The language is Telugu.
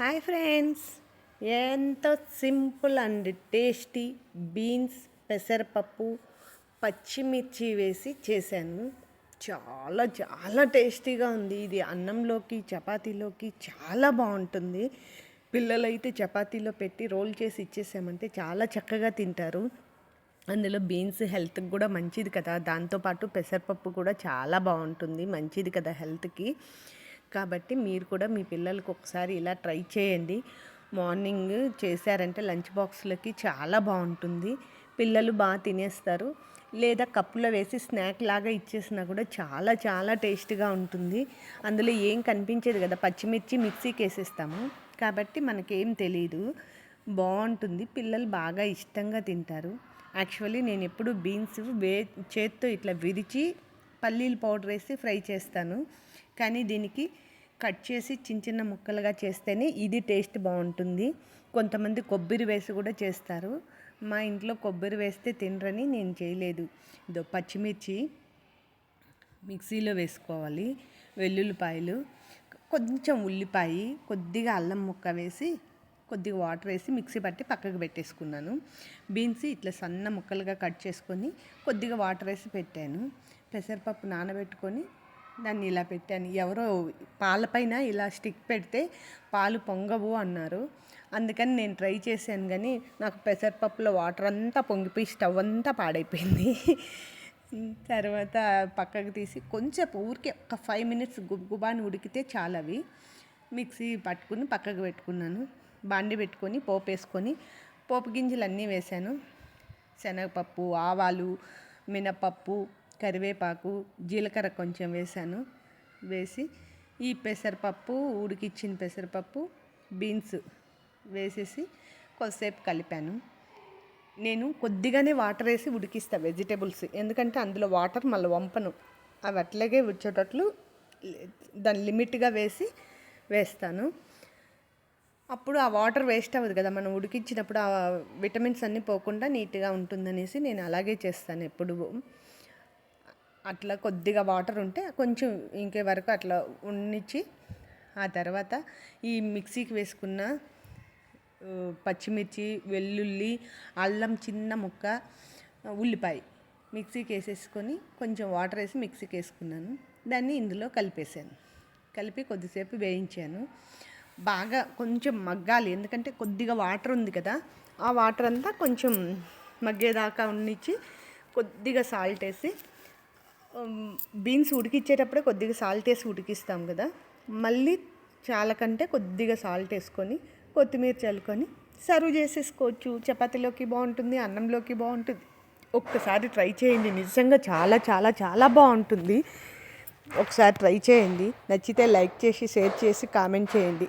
Hi friends. ఎంతో సింపుల్ అండ్ టేస్టీ బీన్స్ పెసరపప్పు పచ్చిమిర్చి వేసి చేశాను. చాలా చాలా టేస్టీగా ఉంది. ఇది అన్నంలోకి చపాతీలోకి చాలా బాగుంటుంది. పిల్లలైతే చపాతీలో పెట్టి రోల్ చేసి ఇచ్చేసామంటే చాలా చక్కగా తింటారు. అందులో బీన్స్ హెల్త్కి కూడా మంచిది కదా. దాంతోపాటు పెసరపప్పు కూడా చాలా బాగుంటుంది. మంచిది కదా హెల్త్కి. కాబట్టి మీరు కూడా మీ పిల్లలకు ఒకసారి ఇలా ట్రై చేయండి. మార్నింగ్ చేశారంటే లంచ్ బాక్స్లకి చాలా బాగుంటుంది. పిల్లలు బాగా తినేస్తారు. లేదా కప్పులో వేసి స్నాక్ లాగా ఇచ్చేసినా కూడా చాలా చాలా టేస్ట్గా ఉంటుంది. అందులో ఏం కనిపించేది కదా పచ్చిమిర్చి మిక్సీకి వేసేస్తాము. కాబట్టి మనకేం తెలియదు బాగుంటుంది. పిల్లలు బాగా ఇష్టంగా తింటారు. యాక్చువల్లీ నేను ఎప్పుడు బీన్స్ వే చేత్తో ఇట్లా విరిచి పల్లీల పౌడర్ వేసి ఫ్రై చేస్తాను. కానీ దీనికి కట్ చేసి చిన్న చిన్న ముక్కలుగా చేస్తేనే ఇది టేస్ట్ బాగుంటుంది. కొంతమంది కొబ్బరి వేసి కూడా చేస్తారు. మా ఇంట్లో కొబ్బరి వేస్తే తినరని నేను చేయలేదు. ఇదో పచ్చిమిర్చి మిక్సీలో వేసుకోవాలి. వెల్లుల్లిపాయలు కొంచెం ఉల్లిపాయ కొద్దిగా అల్లం ముక్క వేసి కొద్దిగా వాటర్ వేసి మిక్సీ పట్టి పక్కకు పెట్టేసుకున్నాను. బీన్స్ ఇట్లా సన్న ముక్కలుగా కట్ చేసుకొని కొద్దిగా వాటర్ వేసి పెట్టాను. పెసరపప్పు నానబెట్టుకొని దాన్ని ఇలా పెట్టాను. ఎవరో పాలపైన ఇలా స్టిక్ పెడితే పాలు పొంగవు అన్నారు. అందుకని నేను ట్రై చేశాను కానీ నాకు పెసరపప్పులో వాటర్ అంతా పొంగిపోయి స్టవ్ అంతా పాడైపోయింది. తర్వాత పక్కకు తీసి కొంచెం ఊరికే ఒక ఫైవ్ మినిట్స్ గుబాని ఉడికితే చాలా అవి. మిక్సీ పట్టుకుని పక్కకు పెట్టుకున్నాను. బాండి పెట్టుకొని పోపు వేసుకొని పోపు గింజలు అన్నీ వేసాను శనగపప్పు ఆవాలు మినపప్పు కరివేపాకు జీలకర్ర కొంచెం వేసాను. వేసి ఈ పెసరపప్పు ఉడికిచ్చిన పెసరపప్పు బీన్స్ వేసేసి కొద్దిసేపు కలిపాను. నేను కొద్దిగానే వాటర్ వేసి ఉడికిస్తా వెజిటేబుల్స్. ఎందుకంటే అందులో వాటర్ మళ్ళీ వంపను. అవి అట్లాగే ఉడిచేటట్లు దాని లిమిట్గా వేసి వేస్తాను. అప్పుడు ఆ వాటర్ వేస్ట్ అవ్వదు కదా మనం ఉడికించినప్పుడు ఆ విటమిన్స్ అన్నీ పోకుండా నీట్గా ఉంటుందనేసి నేను అలాగే చేస్తాను ఎప్పుడు. అట్లా కొద్దిగా వాటర్ ఉంటే కొంచెం ఇంకే వరకు అట్లా ఉండిచ్చి ఆ తర్వాత ఈ మిక్సీకి వేసుకున్న పచ్చిమిర్చి వెల్లుల్లి అల్లం చిన్న ముక్క ఉల్లిపాయ మిక్సీకి వేసేసుకొని కొంచెం వాటర్ వేసి మిక్సీకి వేసుకున్నాను. దాన్ని ఇందులో కలిపేసాను. కలిపి కొద్దిసేపు వేయించాను. బాగా కొంచెం మగ్గాలి ఎందుకంటే కొద్దిగా వాటర్ ఉంది కదా ఆ వాటర్ అంతా కొంచెం మగ్గేదాకా ఉండిచ్చి కొద్దిగా సాల్ట్ వేసి బీన్స్ ఉడికిచ్చేటప్పుడే కొద్దిగా సాల్ట్ వేసి ఉడికిస్తాం కదా. మళ్ళీ చాలా కంటే కొద్దిగా సాల్ట్ వేసుకొని కొత్తిమీర చల్లుకొని సర్వ్ చేసేసుకోవచ్చు. చపాతీలోకి బాగుంటుంది అన్నంలోకి బాగుంటుంది. ఒక్కసారి ట్రై చేయండి. నిజంగా చాలా చాలా చాలా బాగుంటుంది. ఒకసారి ట్రై చేయండి. నచ్చితే లైక్ చేసి షేర్ చేసి కామెంట్ చేయండి.